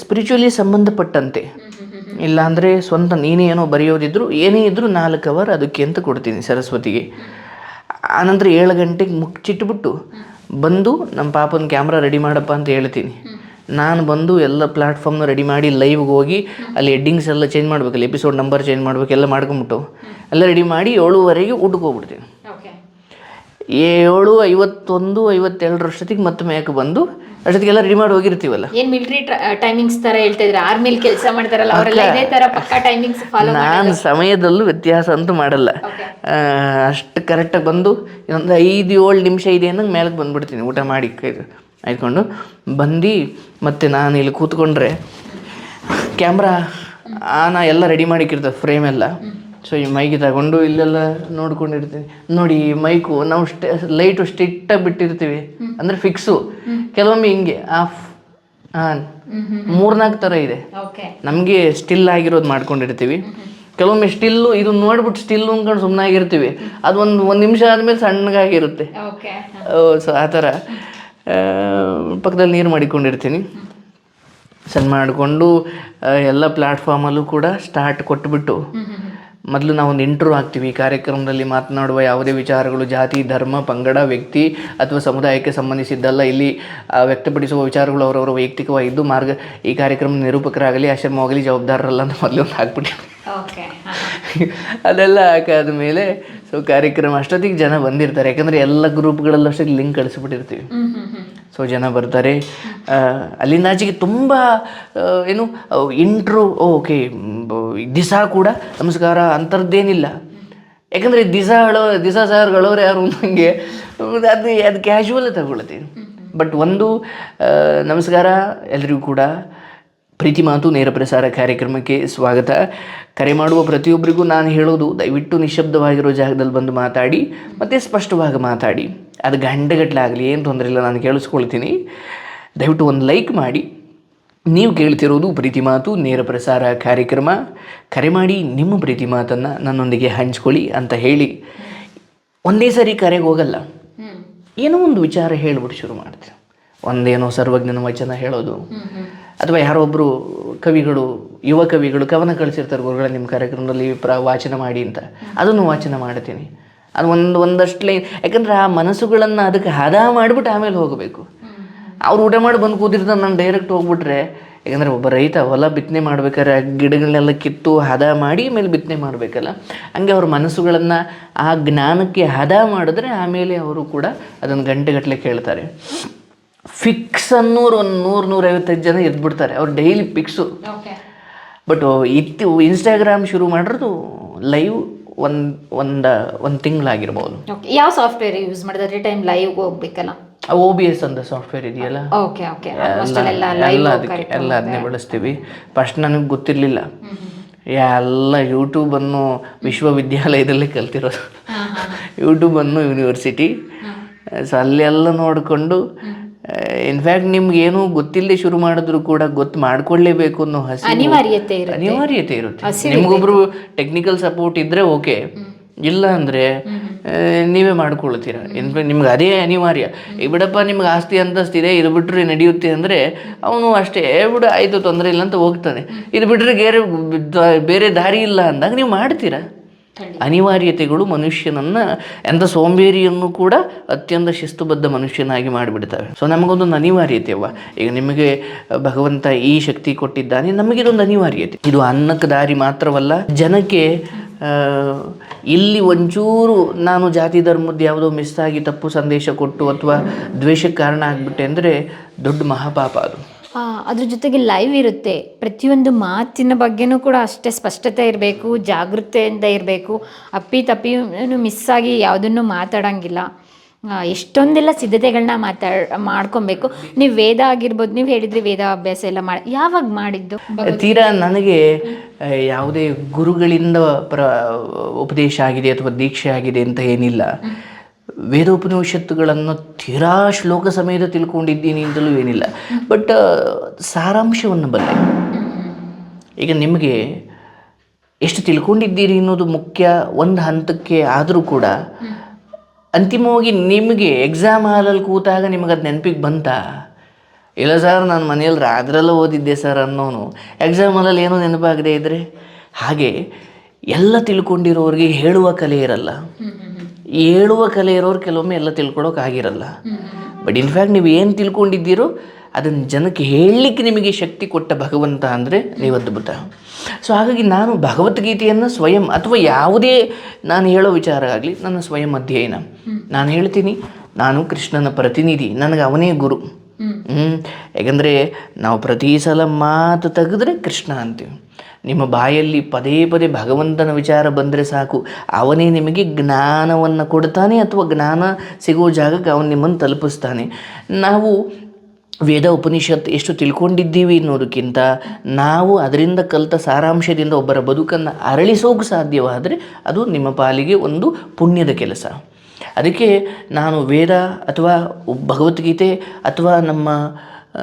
ಸ್ಪಿರಿಚುವಲಿ ಸಂಬಂಧಪಟ್ಟಂತೆ. ಇಲ್ಲಾಂದರೆ ಸ್ವಂತ ನೀನೇ ಏನೋ ಬರೆಯೋದಿದ್ರು, ಏನೇ ಇದ್ದರೂ ನಾಲ್ಕು ಅವರ್ ಅದಕ್ಕೆ ಅಂತ ಕೊಡ್ತೀನಿ ಸರಸ್ವತಿಗೆ. ಆನಂತರ ಏಳು ಗಂಟೆಗೆ ಮುಚ್ಚಿಟ್ಬಿಟ್ಟು ಬಂದು ನಮ್ಮ ಪಾಪನ ಕ್ಯಾಮ್ರಾ ರೆಡಿ ಮಾಡಪ್ಪ ಅಂತ ಹೇಳ್ತೀನಿ. ನಾನು ಬಂದು ಎಲ್ಲ ಪ್ಲಾಟ್ಫಾರ್ಮ್ನ ರೆಡಿ ಮಾಡಿ ಲೈವ್ಗೆ ಹೋಗಿ ಅಲ್ಲಿ ಎಡ್ಡಿಂಗ್ಸ್ ಎಲ್ಲ ಚೇಂಜ್ ಮಾಡ್ಬೇಕಲ್ಲ ಎಪಿಸೋಡ್ ನಂಬರ್ ಚೇಂಜ್ ಮಾಡ್ಬೇಕು, ಎಲ್ಲ ಮಾಡ್ಕೊಂಬಿಟ್ಟು, ಎಲ್ಲ ರೆಡಿ ಮಾಡಿ ಏಳುವರೆಗೆ ಊಟಕ್ಕೆ ಹೋಗ್ಬಿಡ್ತೀನಿ. ಏಳು ಐವತ್ತೊಂದು ಐವತ್ತೆರಡರಷ್ಟೊತ್ತಿಗೆ ಮತ್ತೆ ಮೇಯಕ್ಕೆ ಬಂದು? ಅಷ್ಟೊತ್ತಿಗೆಲ್ಲ ರೆಡಿ ಮಾಡಿ ಹೋಗಿರ್ತೀವಲ್ಲ? ಏನು ಮಿಲಿಟರಿ ಟೈಮಿಂಗ್ಸ್ ತರ ಹೇಳ್ತಾ ಇದ್ರೆ ಆರ್ಮಿಲಿ ಕೆಲಸ ಮಾಡ್ತಾರಲ್ಲ ಅವರೆಲ್ಲ ಇದೇ ತರ ಪಕ್ಕಾ ಟೈಮಿಂಗ್ಸ್ ಫಾಲೋ ನಾನು ಸಮಯದಲ್ಲೂ ವ್ಯತ್ಯಾಸ ಅಂತೂ ಮಾಡಲ್ಲ. ಅಷ್ಟು ಕರೆಕ್ಟಾಗಿ ಬಂದು ಇನ್ನೊಂದು ಐದು ಏಳು ನಿಮಿಷ ಇದೆ ಅನ್ನಂಗೆ ಮೇಲಕ್ಕೆ ಬಂದ್ಬಿಡ್ತೀನಿ ಊಟ ಮಾಡಿ ಕೈ ಆಯ್ಕೊಂಡು. ಬಂದು ಮತ್ತೆ ನಾನು ಇಲ್ಲಿ ಕೂತ್ಕೊಂಡ್ರೆ ಕ್ಯಾಮ್ರಾ ಆನ ಎಲ್ಲ ರೆಡಿ ಮಾಡಿಕ್ಕಿರ್ತದೆ ಫ್ರೇಮ್ ಎಲ್ಲ. ಸೊ ಈ ಮೈಗೆ ತಗೊಂಡು ಇಲ್ಲೆಲ್ಲ ನೋಡ್ಕೊಂಡಿರ್ತೀನಿ. ನೋಡಿ ಈ ಮೈಕು ನಾವು ಸ್ಟೆ ಲೈಟು ಸ್ಟ್ರಿಕ್ಟಾಗಿ ಬಿಟ್ಟಿರ್ತೀವಿ. ಅಂದರೆ ಫಿಕ್ಸು ಕೆಲವೊಮ್ಮೆ ಹಿಂಗೆ ಆಫ್ ಆನ್ ಮೂರ್ನಾಲ್ಕು ಥರ ಇದೆ. ನಮಗೆ ಸ್ಟಿಲ್ ಆಗಿರೋದು ಮಾಡ್ಕೊಂಡಿರ್ತೀವಿ. ಕೆಲವೊಮ್ಮೆ ಸ್ಟಿಲ್ಲು ಇದನ್ನ ನೋಡ್ಬಿಟ್ಟು ಸ್ಟಿಲ್ ಅಂದ್ಕೊಂಡು ಸುಮ್ಮನೆ ಆಗಿರ್ತೀವಿ. ಅದು ಒಂದು ಒಂದು ನಿಮಿಷ ಆದಮೇಲೆ ಸಣ್ಣಗಾಗಿರುತ್ತೆ. ಸೊ ಆ ಥರ. ಪಕ್ಕದಲ್ಲಿ ನೀರು ಮಾಡಿಕೊಂಡಿರ್ತೀನಿ. ಸಣ್ಣ ಮಾಡಿಕೊಂಡು ಎಲ್ಲ ಪ್ಲಾಟ್ಫಾರ್ಮಲ್ಲೂ ಕೂಡ ಸ್ಟಾರ್ಟ್ ಕೊಟ್ಬಿಟ್ಟು ಮೊದಲು ನಾವೊಂದು ಇಂಟ್ರೋ ಹಾಕ್ತೀವಿ. ಈ ಕಾರ್ಯಕ್ರಮದಲ್ಲಿ ಮಾತನಾಡುವ ಯಾವುದೇ ವಿಚಾರಗಳು ಜಾತಿ ಧರ್ಮ ಪಂಗಡ ವ್ಯಕ್ತಿ ಅಥವಾ ಸಮುದಾಯಕ್ಕೆ ಸಂಬಂಧಿಸಿದ್ದಲ್ಲ ಇಲ್ಲಿ ವ್ಯಕ್ತಪಡಿಸುವ ವಿಚಾರಗಳು ಅವರವರ ವೈಯಕ್ತಿಕವಾಗಿದ್ದು ಮಾರ್ಗ ಈ ಕಾರ್ಯಕ್ರಮ ನಿರೂಪಕರಾಗಲಿ ಆಶ್ರಮವಾಗಲಿ ಜವಾಬ್ದಾರರಲ್ಲ ಅಂತ ಮೊದಲು ಒಂದು ಹಾಕ್ಬಿಟ್ಟು. ಅದೆಲ್ಲ ಹಾಕಾದ ಮೇಲೆ ಸೊ ಕಾರ್ಯಕ್ರಮ ಅಷ್ಟೊತ್ತಿಗೆ ಜನ ಬಂದಿರ್ತಾರೆ. ಯಾಕಂದರೆ ಎಲ್ಲ ಗ್ರೂಪ್ಗಳಲ್ಲೂ ಅಷ್ಟೊತ್ತಿಗೆ ಲಿಂಕ್ ಕಳಿಸ್ಬಿಟ್ಟಿರ್ತೀವಿ. ಸೊ ಜನ ಬರ್ತಾರೆ. ಅಲ್ಲಿಂದ ಆಚೆಗೆ ತುಂಬ ಏನು ಇಂಟ್ರು ಓಕೆ ದಿಸ ಕೂಡ ನಮಸ್ಕಾರ ಅಂಥದ್ದೇನಿಲ್ಲ ಯಾಕಂದರೆ ದಿಸ ಹೇಳೋ ದಿಸ ಸರ್ ಹೇಳೋರು ಯಾರು ನನಗೆ ಅದು ಅದು ಕ್ಯಾಶುವಲ್ ತಗೊಳ್ತೀನಿ ಬಟ್ ಒಂದು ನಮಸ್ಕಾರ ಎಲ್ರಿಗೂ ಕೂಡ ಪ್ರೀತಿ ಮಾತು, ನೇರ ಪ್ರಸಾರ ಕಾರ್ಯಕ್ರಮಕ್ಕೆ ಸ್ವಾಗತ. ಕರೆ ಮಾಡುವ ಪ್ರತಿಯೊಬ್ಬರಿಗೂ ನಾನು ಹೇಳೋದು, ದಯವಿಟ್ಟು ನಿಶಬ್ದವಾಗಿರೋ ಜಾಗದಲ್ಲಿ ಬಂದು ಮಾತಾಡಿ, ಮತ್ತು ಸ್ಪಷ್ಟವಾಗಿ ಮಾತಾಡಿ. ಅದು ಗಂಟೆಗಟ್ಟಲೆ ಆಗಲಿ ಏನು ತೊಂದರೆ ಇಲ್ಲ ನಾನು ಕೇಳಿಸ್ಕೊಳ್ತೀನಿ. ದಯವಿಟ್ಟು ಒಂದು ಲೈಕ್ ಮಾಡಿ. ನೀವು ಕೇಳ್ತಿರೋದು ಪ್ರೀತಿ ಮಾತು ನೇರ ಪ್ರಸಾರ ಕಾರ್ಯಕ್ರಮ. ಕರೆ ಮಾಡಿ ನಿಮ್ಮ ಪ್ರೀತಿ ಮಾತನ್ನು ನನ್ನೊಂದಿಗೆ ಹಂಚ್ಕೊಳ್ಳಿ ಅಂತ ಹೇಳಿ. ಒಂದೇ ಸರಿ ಕರೆಗೆ ಹೋಗಲ್ಲ. ಏನೋ ಒಂದು ವಿಚಾರ ಹೇಳ್ಬಿಟ್ಟು ಶುರು ಮಾಡ್ತೀವಿ ಒಂದೇನೋ ಸರ್ವಜ್ಞನ ವಚನ ಹೇಳೋದು. ಅಥವಾ ಯಾರೋ ಒಬ್ಬರು ಕವಿಗಳು ಯುವ ಕವಿಗಳು ಕವನ ಕಳಿಸಿರ್ತಾರೆ ಗುರುಗಳ ನಿಮ್ಮ ಕಾರ್ಯಕ್ರಮದಲ್ಲಿ ಪ್ರ ವಾಚನ ಮಾಡಿ ಅಂತ. ಅದನ್ನು ವಾಚನ ಮಾಡ್ತೀನಿ. ಅದು ಒಂದು ಒಂದಷ್ಟು ಲೈನ್ ಯಾಕಂದ್ರೆ ಆ ಮನಸ್ಸುಗಳನ್ನು ಅದಕ್ಕೆ ಹದ ಮಾಡಿಬಿಟ್ಟು ಆಮೇಲೆ ಹೋಗಬೇಕು. ಅವ್ರು ಊಟ ಮಾಡಿ ಬಂದು ಕೂತಿರ್ತಾರೆ ನಾನು ಡೈರೆಕ್ಟ್ ಹೋಗ್ಬಿಟ್ರೆ. ಯಾಕಂದ್ರೆ ಒಬ್ಬ ರೈತ ಹೊಲ ಬಿತ್ತನೆ ಮಾಡ್ಬೇಕಾದ್ರೆ ಆ ಗಿಡಗಳನ್ನೆಲ್ಲ ಕಿತ್ತು ಹದ ಮಾಡಿ ಮೇಲೆ ಬಿತ್ತನೆ ಮಾಡಬೇಕಲ್ಲ. ಹಂಗೆ ಅವ್ರ ಮನಸ್ಸುಗಳನ್ನು ಆ ಜ್ಞಾನಕ್ಕೆ ಹದ ಮಾಡಿದ್ರೆ ಆಮೇಲೆ ಅವರು ಕೂಡ ಅದನ್ನು ಗಂಟೆಗಟ್ಟಲೆ ಕೇಳ್ತಾರೆ. ಫಿಕ್ಸ್ ಅನ್ನೋರು ಒಂದು ನೂರು ನೂರೈವತ್ತೈದು ಜನ ಎದ್ಬಿಡ್ತಾರೆ ಅವ್ರು ಡೈಲಿ ಫಿಕ್ಸು ಬಟ್ ಇತ್ತು ಇನ್ಸ್ಟಾಗ್ರಾಮ್ ಶುರು ಮಾಡಿರೋದು ಲೈವ್ ಒಂದು ಒಂದು ಒಂದು ತಿಂಗಳಾಗಿರ್ಬೋದು. ಯಾವ ಸಾಫ್ಟ್ವೇರ್ ಯೂಸ್ ಮಾಡಿದ್ರೆ ಟೈಮ್ ಲೈವ್ ಹೋಗ್ಬೇಕಲ್ಲ? ಓ ಬಿ ಎಸ್ ಅಂತ ಸಾಫ್ಟ್ವೇರ್ ಇದೆಯಲ್ಲ? ಓಕೆ ಓಕೆ ಎಲ್ಲ ಎಲ್ಲ ಅದಕ್ಕೆ ಎಲ್ಲ ಅದನ್ನೇ ಬಳಸ್ತೀವಿ. ಫಸ್ಟ್ ನನಗೆ ಗೊತ್ತಿರಲಿಲ್ಲ. ಎಲ್ಲ ಯೂಟ್ಯೂಬನ್ನು ವಿಶ್ವವಿದ್ಯಾಲಯದಲ್ಲಿ ಕಲ್ತಿರೋದು. ಯೂಟ್ಯೂಬನ್ನು ಯೂನಿವರ್ಸಿಟಿ ಸೊ ಅಲ್ಲೆಲ್ಲ ನೋಡಿಕೊಂಡು ಇನ್ಫ್ಯಾಕ್ಟ್ ನಿಮ್ಗೆ ಏನೂ ಗೊತ್ತಿಲ್ಲದೆ ಶುರು ಮಾಡಿದ್ರು ಕೂಡ ಗೊತ್ತು ಮಾಡ್ಕೊಳ್ಳೇಬೇಕು ಅನ್ನೋ ಹಸಿ ಅನಿವಾರ್ಯತೆ ಇರುತ್ತೆ. ಅನಿವಾರ್ಯತೆ ಇರುತ್ತೆ. ನಿಮ್ಗೊಬ್ರು ಟೆಕ್ನಿಕಲ್ ಸಪೋರ್ಟ್ ಇದ್ರೆ ಓಕೆ ಇಲ್ಲ ಅಂದ್ರೆ ಆ, ನೀವೇ ಮಾಡ್ಕೊಳ್ತೀರಾ? ಇನ್ಫ್ಯಾಕ್ಟ್ ನಿಮ್ಗೆ ಅದೇ ಅನಿವಾರ್ಯ. ಈ ಬಿಡಪ್ಪ ನಿಮ್ಗೆ ಆಸ್ತಿ ಅಂತಸ್ತಿದೆ ಇದು ಬಿಟ್ಟರೆ ನಡೆಯುತ್ತೆ ಅಂದ್ರೆ ಅವನು ಅಷ್ಟೇ "ಏ ಬಿಡು ಆಯ್ತು ತೊಂದರೆ ಇಲ್ಲ ಅಂತ ಹೋಗ್ತಾನೆ. ಇದು ಬಿಟ್ರೆ ಬೇರೆ ಬೇರೆ ದಾರಿ ಇಲ್ಲ ಅಂದಾಗ ನೀವು ಮಾಡ್ತೀರಾ? ಅನಿವಾರ್ಯತೆಗಳು ಮನುಷ್ಯನನ್ನ, ಎಂಥ ಸೋಂಬೇರಿಯನ್ನು ಕೂಡ ಅತ್ಯಂತ ಶಿಸ್ತುಬದ್ಧ ಮನುಷ್ಯನಾಗಿ ಮಾಡಿಬಿಡ್ತವೆ. ಸೊ ನಮಗೊಂದೊಂದು ಅನಿವಾರ್ಯತೆ ಅವ ಈಗ ನಿಮಗೆ ಭಗವಂತ ಈ ಶಕ್ತಿ ಕೊಟ್ಟಿದ್ದಾನೆ, ನಮಗಿದೊಂದು ಅನಿವಾರ್ಯತೆ. ಇದು ಅನ್ನಕ್ಕೆ ದಾರಿ ಮಾತ್ರವಲ್ಲ, ಜನಕ್ಕೆ ಇಲ್ಲಿ ಒಂಚೂರು ನಾನು ಜಾತಿ ಧರ್ಮದ ಯಾವುದೋ ಮಿಸ್ ಆಗಿ ತಪ್ಪು ಸಂದೇಶ ಕೊಟ್ಟು ಅಥವಾ ದ್ವೇಷಕ್ಕೆ ಕಾರಣ ಆಗಿಬಿಟ್ಟೆ ಅಂದರೆ ದೊಡ್ಡ ಮಹಾಪಾಪ ಅದು. ಅದ್ರ ಜೊತೆಗೆ ಲೈವ್ ಇರುತ್ತೆ. ಪ್ರತಿಯೊಂದು ಮಾತಿನ ಬಗ್ಗೆನೂ ಕೂಡ ಅಷ್ಟೇ ಸ್ಪಷ್ಟತೆ ಇರಬೇಕು ಜಾಗೃತೆಯಿಂದ ಇರಬೇಕು. ಅಪ್ಪಿ ತಪ್ಪಿ ಮಿಸ್ ಆಗಿ ಯಾವುದನ್ನು ಮಾತಾಡಂಗಿಲ್ಲ. ಎಷ್ಟೊಂದೆಲ್ಲ ಸಿದ್ಧತೆಗಳನ್ನ ಮಾತಾಡ್ ಮಾಡ್ಕೊಬೇಕು. ನೀವು ವೇದ ಆಗಿರ್ಬೋದು ನೀವು ಹೇಳಿದ್ರಿ ವೇದ ಅಭ್ಯಾಸ ಎಲ್ಲ ಮಾಡಿ ಯಾವಾಗ ಮಾಡಿದ್ದು? ತೀರಾ ನನಗೆ ಯಾವುದೇ ಗುರುಗಳಿಂದ ಪ್ರ ಉಪದೇಶ ಆಗಿದೆ ಅಥವಾ ದೀಕ್ಷೆ ಆಗಿದೆ ಅಂತ ಏನಿಲ್ಲ. ವೇದೋಪನಿಷತ್ತುಗಳನ್ನು ತೀರಾ ಶ್ಲೋಕ ಸಮೇತ ತಿಳ್ಕೊಂಡಿದ್ದೀನಿ ಅಂತಲೂ ಏನಿಲ್ಲ. ಬಟ್ ಸಾರಾಂಶವನ್ನು ಬಲ್ಲೆ ಈಗ ನಿಮಗೆ ಎಷ್ಟು ತಿಳ್ಕೊಂಡಿದ್ದೀರಿ ಅನ್ನೋದು ಮುಖ್ಯ. ಒಂದು ಹಂತಕ್ಕೆ ಆದರೂ ಕೂಡ ಅಂತಿಮವಾಗಿ ನಿಮಗೆ ಎಕ್ಸಾಮ್ ಹಾಲಲ್ಲಿ ಕೂತಾಗ ನಿಮಗೆ ಅದು ನೆನಪಿಗೆ ಬಂತಾ? ಇಲ್ಲ ಸರ್, ನಾನು ಮನೆಯಲ್ಲಿ ರಾತ್ರೆಲ್ಲ ಓದಿದ್ದೆ ಸರ್ ಅನ್ನೋನು. ಎಕ್ಸಾಮ್ ಹಾಲಲ್ಲಿ ಏನೂ ನೆನಪಾಗದೇ ಇದ್ದರೆ ಹಾಗೆ ಎಲ್ಲ ತಿಳ್ಕೊಂಡಿರೋರಿಗೆ ಹೇಳುವ ಕಲೆ ಇರಲ್ಲ. ಹೇಳುವ ಕಲೆ ಇರೋರು ಕೆಲವೊಮ್ಮೆ ಎಲ್ಲ ತಿಳ್ಕೊಳೋಕ್ಕಾಗಿರಲ್ಲ ಬಟ್ ಇನ್ಫ್ಯಾಕ್ಟ್ ನೀವು ಏನು ತಿಳ್ಕೊಂಡಿದ್ದೀರೋ ಅದನ್ನು ಜನಕ್ಕೆ ಹೇಳಲಿಕ್ಕೆ ನಿಮಗೆ ಶಕ್ತಿ ಕೊಟ್ಟ ಭಗವಂತ ಅಂದರೆ ನೀವು ಅದ್ಭುತ ಸೊ ಹಾಗಾಗಿ ನಾನು ಭಗವದ್ಗೀತೆಯನ್ನು ಸ್ವಯಂ ಅಥವಾ ಯಾವುದೇ ನಾನು ಹೇಳೋ ವಿಚಾರ ಆಗಲಿ ನನ್ನ ಸ್ವಯಂ ಅಧ್ಯಯನ. ನಾನು ಹೇಳ್ತೀನಿ ನಾನು ಕೃಷ್ಣನ ಪ್ರತಿನಿಧಿ ನನಗೆ ಅವನೇ ಗುರು. ಹ್ಞೂ ಯಾಕಂದರೆ ನಾವು ಪ್ರತಿ ಸಲ ಮಾತು ತೆಗೆದ್ರೆ ಕೃಷ್ಣ ಅಂತೀವಿ. ನಿಮ್ಮ ಬಾಯಲ್ಲಿ ಪದೇ ಪದೇ ಭಗವಂತನ ವಿಚಾರ ಬಂದರೆ ಸಾಕು. ಅವನೇ ನಿಮಗೆ ಜ್ಞಾನವನ್ನು ಕೊಡ್ತಾನೆ ಅಥವಾ ಜ್ಞಾನ ಸಿಗೋ ಜಾಗಕ್ಕೆ ಅವನು ನಿಮ್ಮನ್ನು ತಲುಪಿಸ್ತಾನೆ. ನಾವು ವೇದ ಉಪನಿಷತ್ ಎಷ್ಟು ತಿಳ್ಕೊಂಡಿದ್ದೀವಿ ಅನ್ನೋದಕ್ಕಿಂತ ನಾವು ಅದರಿಂದ ಕಲಿತ ಸಾರಾಂಶದಿಂದ ಒಬ್ಬರ ಬದುಕನ್ನು ಅರಳಿಸೋಕೆ ಸಾಧ್ಯವಾದರೆ ಅದು ನಿಮ್ಮ ಪಾಲಿಗೆ ಒಂದು ಪುಣ್ಯದ ಕೆಲಸ. ಅದಕ್ಕೆ ನಾನು ವೇದ ಅಥವಾ ಭಗವದ್ಗೀತೆ ಅಥವಾ ನಮ್ಮ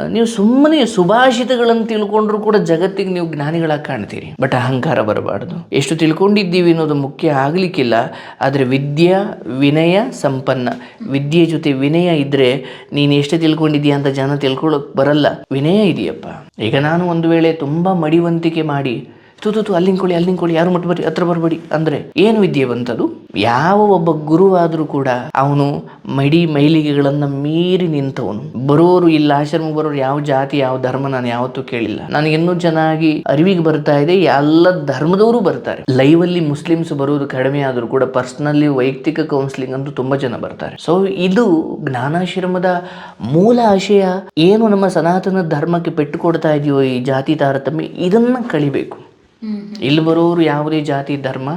ನೀವು ಸುಮ್ಮನೆ ಸುಭಾಷಿತಗಳನ್ನು ತಿಳ್ಕೊಂಡ್ರೂ ಕೂಡ ಜಗತ್ತಿಗೆ ನೀವು ಜ್ಞಾನಿಗಳಾಗಿ ಕಾಣ್ತೀರಿ. ಬಟ್ ಅಹಂಕಾರ ಬರಬಾರ್ದು. ಎಷ್ಟು ತಿಳ್ಕೊಂಡಿದ್ದೀವಿ ಅನ್ನೋದು ಮುಖ್ಯ ಆಗಲಿಕ್ಕಿಲ್ಲ. ಆದರೆ ವಿದ್ಯಾ, ವಿನಯ, ಸಂಪನ್ನ. ವಿದ್ಯೆ ಜೊತೆ ವಿನಯ ಇದ್ದರೆ ನೀನು ಎಷ್ಟು ತಿಳ್ಕೊಂಡಿದ್ದೀಯ ಅಂತ ಜನ ತಿಳ್ಕೊಳ್ಳೋಕೆ ಬರಲ್ಲ. ವಿನಯ ಇದೆಯಪ್ಪ. ಈಗ ನಾನು ಒಂದು ವೇಳೆ ತುಂಬ ಮಡಿವಂತಿಕೆ ಮಾಡಿ ತು ತು ಅಲ್ಲಿ ನಿಂಕೊಳ್ಳಿ ಅಲ್ಲಿ ಯಾರು ಮುಟ್ಬರಿ ಹತ್ರ ಬರಬೇಡಿ ಅಂದ್ರೆ ಏನು ವಿದ್ಯೆ ಬಂತದು? ಯಾವ ಒಬ್ಬ ಗುರುವಾದರೂ ಕೂಡ ಅವನು ಮಡಿ ಮೈಲಿಗೆಗಳನ್ನ ಮೀರಿ ನಿಂತವನು. ಬರೋರು ಇಲ್ಲ ಆಶ್ರಮ ಬರೋರು ಯಾವ ಜಾತಿ, ಯಾವ ಧರ್ಮ ನಾನು ಯಾವತ್ತೂ ಕೇಳಿಲ್ಲ. ನನಗೆ ಇನ್ನೂ ಚೆನ್ನಾಗಿ ಅರಿವಿಗೆ ಬರ್ತಾ ಇದೆ, ಎಲ್ಲ ಧರ್ಮದವರು ಬರ್ತಾರೆ. ಲೈವ್ ಅಲ್ಲಿ ಮುಸ್ಲಿಮ್ಸ್ ಬರೋದು ಕಡಿಮೆ ಆದರೂ ಕೂಡ ಪರ್ಸನಲಿ ವೈಯಕ್ತಿಕ ಕೌನ್ಸಿಲಿಂಗ್ ಅಂತೂ ತುಂಬಾ ಜನ ಬರ್ತಾರೆ. ಸೊ ಇದು ಜ್ಞಾನಾಶ್ರಮದ ಮೂಲ ಆಶಯ. ಏನು ನಮ್ಮ ಸನಾತನ ಧರ್ಮಕ್ಕೆ ಪೆಟ್ಟು ಕೊಡ್ತಾ ಇದೆಯೋ ಈ ಜಾತಿ ತಾರತಮ್ಯ, ಇದನ್ನ ಕಳಿಬೇಕು ಇಲ್ಲಿ ಬರೋರು ಯಾವುದೇ ಜಾತಿ ಧರ್ಮ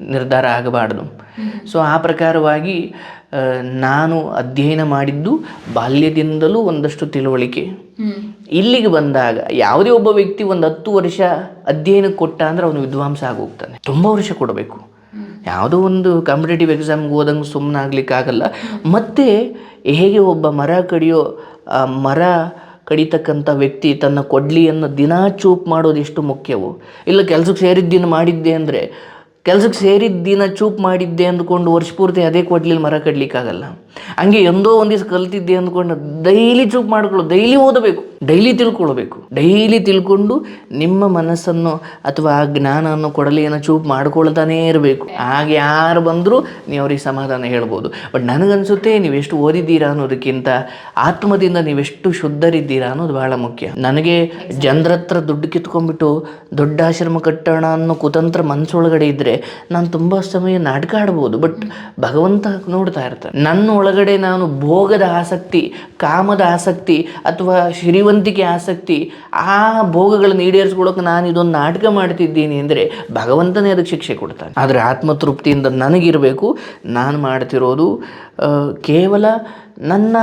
ನಿರ್ಧಾರ ಆಗಬಾರ್ದು. ಸೊ ಆ ಪ್ರಕಾರವಾಗಿ ನಾನು ಅಧ್ಯಯನ ಮಾಡಿದ್ದು ಬಾಲ್ಯದಿಂದಲೂ ಒಂದಷ್ಟು ತಿಳುವಳಿಕೆ. ಇಲ್ಲಿಗೆ ಬಂದಾಗ ಯಾವುದೇ ಒಬ್ಬ ವ್ಯಕ್ತಿ ಒಂದು ಹತ್ತು ವರ್ಷ ಅಧ್ಯಯನ ಕೊಟ್ಟ ಅಂದ್ರೆ ಅವನು ವಿದ್ವಾಂಸ ಆಗೋಗ್ತಾನೆ. ತುಂಬ ವರ್ಷ ಕೊಡಬೇಕು. ಯಾವುದೋ ಒಂದು ಕಾಂಪಿಟೇಟಿವ್ ಎಕ್ಸಾಮ್ಗೆ ಓದಂಗೆ ಸುಮ್ಮನೆ ಆಗ್ಲಿಕ್ಕಾಗಲ್ಲ ಮತ್ತೆ ಹೇಗೆ ಒಬ್ಬ ಮರ ಕಡಿಯೋ ಮರ ಕಡಿತಕ್ಕಂಥ ವ್ಯಕ್ತಿ ತನ್ನ ಕೊಡ್ಲಿಯನ್ನು ದಿನಾ ಚೂಪ್ ಮಾಡೋದು ಎಷ್ಟು ಮುಖ್ಯವೋ? ಇಲ್ಲ ಕೆಲ್ಸಕ್ಕೆ ಸೇರಿದ್ದಿನ ಮಾಡಿದ್ದೆ ಅಂದರೆ, ಕೆಲಸಕ್ಕೆ ಸೇರಿದ್ದ ದಿನ ಚೂಪ್ ಮಾಡಿದ್ದೆ ಅಂದ್ಕೊಂಡು ವರ್ಷ ಪೂರ್ತಿ ಅದೇ ಕೊಡ್ಲಿಲ್ಲ ಮರ ಕಡ್ಲಿಕ್ಕಾಗಲ್ಲ ಹಂಗೆ ಎಂದೋ ಒಂದಿವ್ಸ ದಿವಸ ಕಲ್ತಿದ್ದೆ ಅಂದ್ಕೊಂಡು ಡೈಲಿ ಚೂಪ್ ಮಾಡ್ಕೊಳ್ಳೋ, ಡೈಲಿ ಓದಬೇಕು, ಡೈಲಿ ತಿಳ್ಕೊಳ್ಬೇಕು. ಡೈಲಿ ತಿಳ್ಕೊಂಡು ನಿಮ್ಮ ಮನಸ್ಸನ್ನು ಅಥವಾ ಆ ಜ್ಞಾನವನ್ನು ಕೊಡಲಿಯನ್ನು ಚೂಪ್ ಮಾಡ್ಕೊಳ್ತಾನೇ ಇರಬೇಕು. ಹಾಗೆ ಯಾರು ಬಂದರೂ ನೀವು ಅವ್ರಿಗೆ ಸಮಾಧಾನ ಹೇಳ್ಬೋದು. ಬಟ್ ನನಗನ್ಸುತ್ತೆ ನೀವೆಷ್ಟು ಓದಿದ್ದೀರಾ ಅನ್ನೋದಕ್ಕಿಂತ ಆತ್ಮದಿಂದ ನೀವೆಷ್ಟು ಶುದ್ಧರಿದ್ದೀರಾ ಅನ್ನೋದು ಬಹಳ ಮುಖ್ಯ. ನನಗೆ ಜನರ ಹತ್ರ ದುಡ್ಡು ಕಿತ್ಕೊಂಡ್ಬಿಟ್ಟು ದೊಡ್ಡ ಆಶ್ರಮ ಕಟ್ಟೋಣ ಅನ್ನೋ ಕುತಂತ್ರ ಮನಸ್ಸೊಳಗಡೆ ಇದ್ದರೆ ನಾನು ತುಂಬ ಸಮಯ ನಾಟಕ ಆಡ್ಬೋದು. ಬಟ್ ಭಗವಂತ ನೋಡ್ತಾ ಇರ್ತಾರೆ ನನ್ನ ಒಳಗಡೆ ನಾನು ಭೋಗದ ಆಸಕ್ತಿ, ಕಾಮದ ಆಸಕ್ತಿ ಅಥವಾ ಶ್ರೀವಂತಿಕೆ ಆಸಕ್ತಿ, ಆ ಭೋಗಗಳನ್ನು ಈಡೇರಿಸ್ಕೊಳ್ಳೋಕೆ ನಾನು ಇದೊಂದು ನಾಟಕ ಮಾಡ್ತಿದ್ದೀನಿ ಅಂದರೆ ಭಗವಂತನೇ ಅದಕ್ಕೆ ಶಿಕ್ಷೆ ಕೊಡ್ತಾನೆ. ಆದರೆ ಆತ್ಮತೃಪ್ತಿಯಿಂದ ನನಗಿರಬೇಕು, ನಾನು ಮಾಡ್ತಿರೋದು ಕೇವಲ ನನ್ನ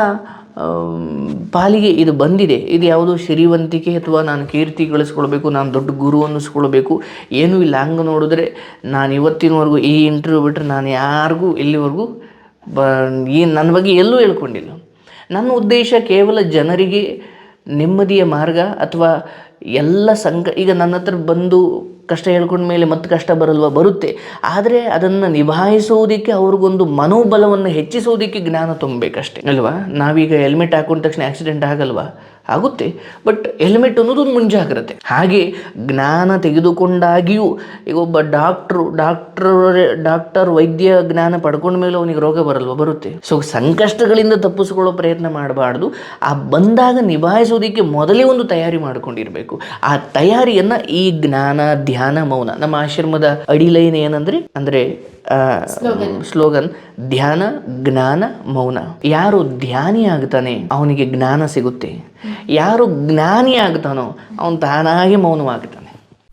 ಪಾಲಿಗೆ ಇದು ಬಂದಿದೆ. ಇದು ಯಾವುದೋ ಶ್ರೀವಂತಿಕೆ ಅಥವಾ ನಾನು ಕೀರ್ತಿ ಗಳಿಸ್ಕೊಳ್ಬೇಕು, ನಾನು ದೊಡ್ಡ ಗುರು ಅನ್ನಿಸ್ಕೊಳ್ಬೇಕು. ಏನೂ ಇಲ್ಲ. ಹಂಗೆ ನೋಡಿದ್ರೆ ನಾನು ಇವತ್ತಿನವರೆಗೂ ಈ ಇಂಟರ್ವ್ಯೂ ಬಿಟ್ಟರೆ ನಾನು ಯಾರಿಗೂ ಇಲ್ಲಿವರೆಗೂ ಬ ಈ ನನ್ನ ಬಗ್ಗೆ ಎಲ್ಲೂ ಹೇಳ್ಕೊಂಡಿಲ್ಲ. ನನ್ನ ಉದ್ದೇಶ ಕೇವಲ ಜನರಿಗೆ ನೆಮ್ಮದಿಯ ಮಾರ್ಗ ಅಥವಾ ಎಲ್ಲ ಸಂಕ ಈಗ ನನ್ನ ಹತ್ರ ಬಂದು ಕಷ್ಟ ಹೇಳ್ಕೊಂಡ ಮೇಲೆ ಮತ್ತೆ ಕಷ್ಟ ಬರಲ್ವಾ? ಬರುತ್ತೆ. ಆದರೆ ಅದನ್ನು ನಿಭಾಯಿಸುವುದಕ್ಕೆ ಅವ್ರಿಗೊಂದು ಮನೋಬಲವನ್ನು ಹೆಚ್ಚಿಸುವುದಕ್ಕೆ ಜ್ಞಾನ ತುಂಬಬೇಕಷ್ಟೇ. ಅಲ್ವಾ? ನಾವೀಗ ಹೆಲ್ಮೆಟ್ ಹಾಕೊಂಡ ತಕ್ಷಣ ಆಕ್ಸಿಡೆಂಟ್ ಆಗಲ್ವಾ? ಆಗುತ್ತೆ. ಬಟ್ ಹೆಲ್ಮೆಟ್ ಅನ್ನೋದು ಒಂದು ಮುಂಜಾಗ್ರತೆ. ಹಾಗೆ ಜ್ಞಾನ ತೆಗೆದುಕೊಂಡಾಗಿಯೂ ಈಗ ಒಬ್ಬ ಡಾಕ್ಟ್ರು ಡಾಕ್ಟರ್ ಡಾಕ್ಟರ್ ವೈದ್ಯ ಜ್ಞಾನ ಪಡ್ಕೊಂಡ ಮೇಲೆ ಅವನಿಗೆ ರೋಗ ಬರಲ್ವ, ಬರುತ್ತೆ. ಸೊ ಸಂಕಷ್ಟಗಳಿಂದ ತಪ್ಪಿಸ್ಕೊಳ್ಳೋ ಪ್ರಯತ್ನ ಮಾಡಬಾರ್ದು. ಆ ಬಂದಾಗ ನಿಭಾಯಿಸೋದಕ್ಕೆ ಮೊದಲೇ ಒಂದು ತಯಾರಿ ಮಾಡಿಕೊಂಡಿರಬೇಕು. ಆ ತಯಾರಿಯನ್ನು ಈ ಜ್ಞಾನ, ಧ್ಯಾನ, ಮೌನ, ನಮ್ಮ ಆಶ್ರಮದ ಅಡಿಲೈನ್ ಏನಂದರೆ, ಅಂದರೆ ಸ್ಲೋಗನ್. ಧ್ಯಾನ, ಜ್ಞಾನ, ಮೌನ. ಯಾರು ಧ್ಯಾನಿ ಆಗ್ತಾನೆ, ಅವನಿಗೆ ಜ್ಞಾನ ಸಿಗುತ್ತೆ. ಯಾರು ಜ್ಞಾನಿ ಆಗ್ತಾನೋ, ಅವನು ತಾನಾಗಿ ಮೌನವಾಗ್ತಾನೆ.